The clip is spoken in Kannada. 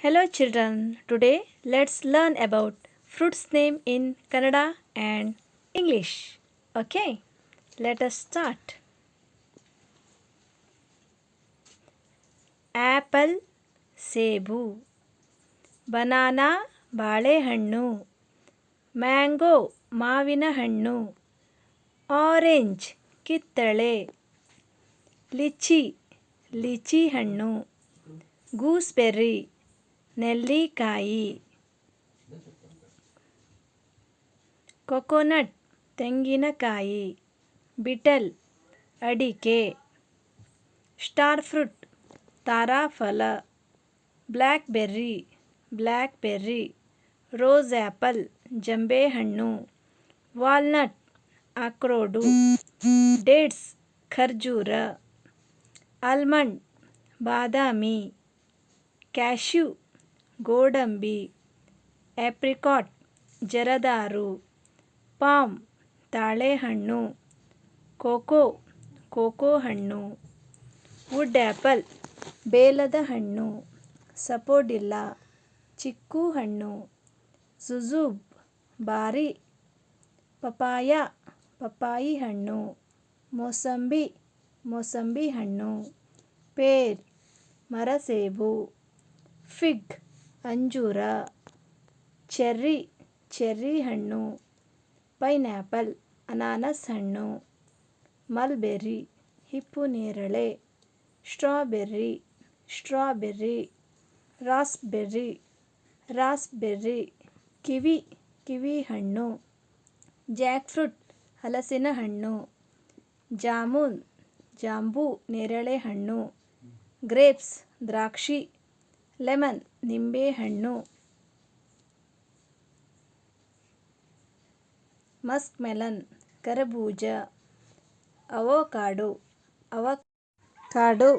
Hello children, today let's learn about fruits name in Kannada and English. Okay, let us start. Apple ಸೇಬು ಬನಾನಾ ಬಾಳೆಹಣ್ಣು ಮ್ಯಾಂಗೋ ಮಾವಿನ ಹಣ್ಣು ಆರೆಂಜ್ ಕಿತ್ತಳೆ ಲಿಚಿ ಲಿಚಿ ಹಣ್ಣು ಗೂಸ್ಬೆರ್ರಿ ನೆಲ್ಲಿಕಾಯಿ. ಕೊಕೊನಟ್, ತೆಂಗಿನಕಾಯಿ, ಬಿಟಲ್, ಅಡಿಕೆ. ಸ್ಟಾರ್ ಫ್ರೂಟ್, ತಾರಾಫಲ, ಬ್ಲ್ಯಾಕ್ಬೆರ್ರಿ ಬ್ಲ್ಯಾಕ್ಬೆರ್ರಿ, ರೋಸ್ ಆ್ಯಪಲ್, ಜಂಬೆಹಣ್ಣು, ವಾಲ್ನಟ್ ಅಕ್ರೋಡು ಡೇಟ್ಸ್, ಖರ್ಜೂರ, ಆಲ್ಮಂಡ್, ಬಾದಾಮಿ, ಕ್ಯಾಶ್ಯೂ. ಗೋಡಂಬಿ, ಆಪ್ರಿಕಾಟ್, ಜರದಾರು, ಪಾಮ್, ತಾಳೆಹಣ್ಣು, ಕೋಕೋ ಕೋಕೋ ಹಣ್ಣು ವುಡ್ ಆ್ಯಪಲ್ ಬೇಲದ ಹಣ್ಣು, ಸಪೋಡಿಲ್ಲ ಚಿಕ್ಕು ಹಣ್ಣು ಸುಜೂಬ್ ಬಾರಿ, ಪಪಾಯ ಪಪ್ಪಾಯಿ ಹಣ್ಣು ಮೋಸಂಬಿ ಮೋಸಂಬಿ ಹಣ್ಣು ಪೇರ್, ಮರಸೇಬು, ಫಿಗ್. ಅಂಜೂರ, ಚೆರ್ರಿ ಚೆರ್ರಿ ಹಣ್ಣು ಪೈನ್ಯಾಪಲ್ ಅನಾನಸ್ ಹಣ್ಣು, ಮಲ್ಬೆರ್ರಿ, ಹಿಪ್ಪು ನೇರಳೆ, ಸ್ಟ್ರಾಬೆರ್ರಿ ಸ್ಟ್ರಾಬೆರ್ರಿ, ರಾಸ್ಬೆರ್ರಿ ರಾಸ್ಬೆರ್ರಿ, ಕಿವಿ ಕಿವಿ ಹಣ್ಣು, ಜಾಕ್ಫ್ರೂಟ್, ಹಲಸಿನ ಹಣ್ಣು, ಜಾಮೂನ್, ಜಾಂಬು ನೇರಳೆ ಹಣ್ಣು, ಗ್ರೇಪ್ಸ್, ದ್ರಾಕ್ಷಿ ಲೆಮನ್ ನಿಂಬೆಹಣ್ಣು ಮಸ್ಕ್ ಮೆಲನ್ ಕರಬೂಜ ಅವೋಕಾಡೊ ಅವಕಾಡೋ